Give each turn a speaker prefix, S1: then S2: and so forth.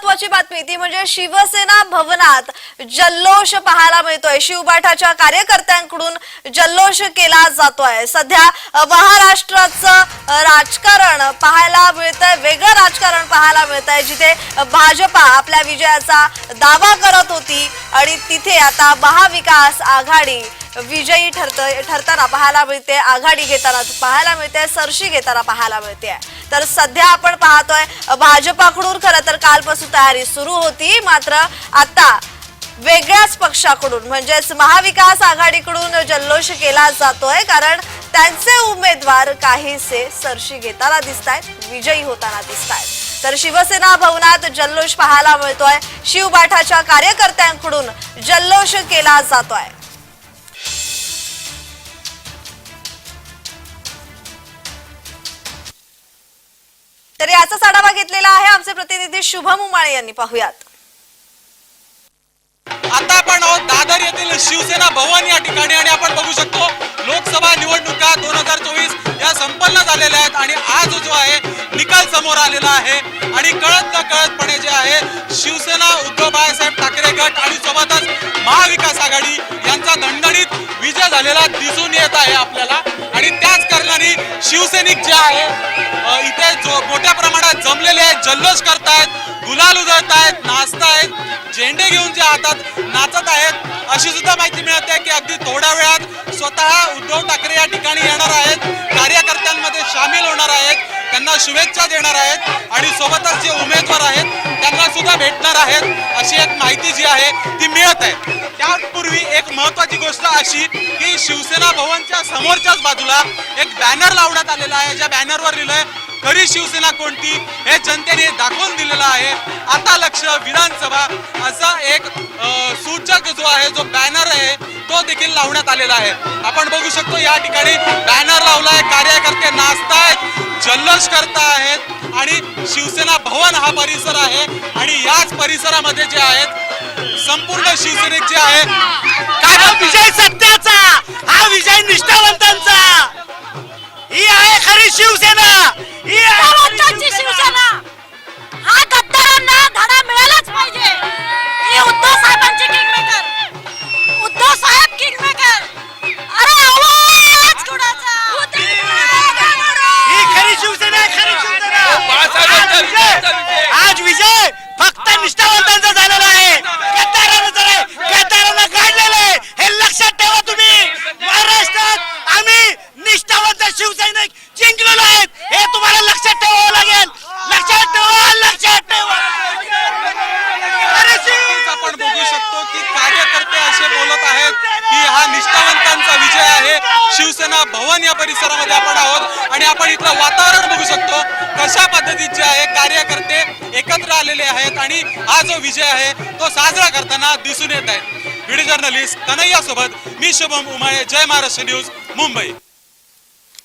S1: महत्वाची बातमी ती म्हणजे शिवसेना भवनात जल्लोष पाहायला मिळतोय. शिवबाठाच्या कार्यकर्त्यांकडून जल्लोष केला जातोय. सध्या महाराष्ट्राचं राजकारण पाहायला मिळतंय. वेगळं राजकारण पाहायला मिळतंय जिथे भाजपा आपल्या विजयाचा दावा करत होती आणि तिथे आता महाविकास आघाडी विजयी ठरत ठरताना पाहायला मिळते आघाडी घेताना पाहायला मिळते सरशी घेताना पाहायला मिळते. तर सध्या आपण पाहतोय भाजपाकडून खरं तर कालपासून तयारी सुरू होती मात्र आता वेगळ्याच पक्षाकडून म्हणजेच महाविकास आघाडीकडून जल्लोष केला जातोय कारण त्यांचे उमेदवार काहीसे सरशी घेताना दिसत आहेत विजयी होताना दिसत आहेत तर शिवसेना भवनात जल्लोष पाहायला मिळतोय शिवबाठाच्या कार्यकर्त्यांकडून जल्लोष केला जातोय. तर याचाच आढावा घेतलेला आहे आमचे प्रतिनिधी शुभम उमाळे यांनी. पाहुयात.
S2: आता आपण आहोत दादर येथील शिवसेना भवन या ठिकाणी आणि आपण बघू शकतो लोकसभा निवडणुका दोन हजार चोवीस या संपन्न झालेल्या आहेत आणि आज जो आहे निकाल समोर आलेला आहे. आणि कळत न कळतपणे जे आहे शिवसेना उद्धव बाळासाहेब ठाकरे गट आणि सोबतच महाविकास आघाडी यांचा दणदणीत विजय झालेला दिसून येत आहे आपल्याला. आणि त्याच कारणाने शिवसैनिक जे आहे जल्लोष करतायत गुलाल उधळतायत नाचतायत झेंडे घेऊन जे हातात नाचत आहेत अशी सुद्धा माहिती मिळते की अगदी थोड्या वेळात स्वतः उद्धव ठाकरे या ठिकाणी येणार आहेत कार्यकर्त्यांमध्ये सामील होणार आहेत त्यांना शुभेच्छा देणार आहेत आणि सोबतच जे उमेदवार आहेत त्यांना सुद्धा भेटणार आहेत अशी एक माहिती जी आहे ती मिळत आहे. त्यापूर्वी एक महत्वाची गोष्ट अशी की शिवसेना भवनच्या समोरच्याच बाजूला एक बॅनर लावण्यात आलेला आहे ज्या बॅनरवर लिहिलंय खरी शिवसेना कोणती हे जनतेने दाखवून दिलेलं आहे. आता लक्ष विधानसभा. असा एक सूचक जो आहे जो बॅनर आहे तो देखील लावण्यात आलेला आहे. आपण बघू शकतो या ठिकाणी बॅनर लावलाय कार्यकर्ते नाचतायत जल्लोष करता आहेत आणि शिवसेना भवन हा परिसर आहे आणि याच परिसरामध्ये जे आहेत संपूर्ण शिवसेनेत जे आहे काय
S3: आज विजय फक्त निष्ठावंतांचा झालेला आहे. गद्दारांना गद्दारांना काढलेलं आहे. हे लक्षात ठेवा तुम्ही. महाराष्ट्रात आम्ही निष्ठावंत शिवसैनिक जिंकलेलो आहेत. हे तुम्हाला लक्षात ठेवावं लागेल. लक्षात ठेवा लक्षात ठेवा.
S2: आपण बघू शकतो की कार्यकर्ते असे बोलत आहेत की हा निष्ठावंतांचा विजय आहे. शिवसेना भवन या परिसरामध्ये आपण आहोत. आणि आपण इथलं वातावरण कशा आहे कार्यकर्ते एकत्र आलेले आहेत आणि हा जो विजय आहे तो साजरा करताना दिसून येत आहे. व्हिडिओ जर्नलिस्ट कन्हैया सोबत मी शुभम उमाळे जय महाराष्ट्र न्यूज मुंबई.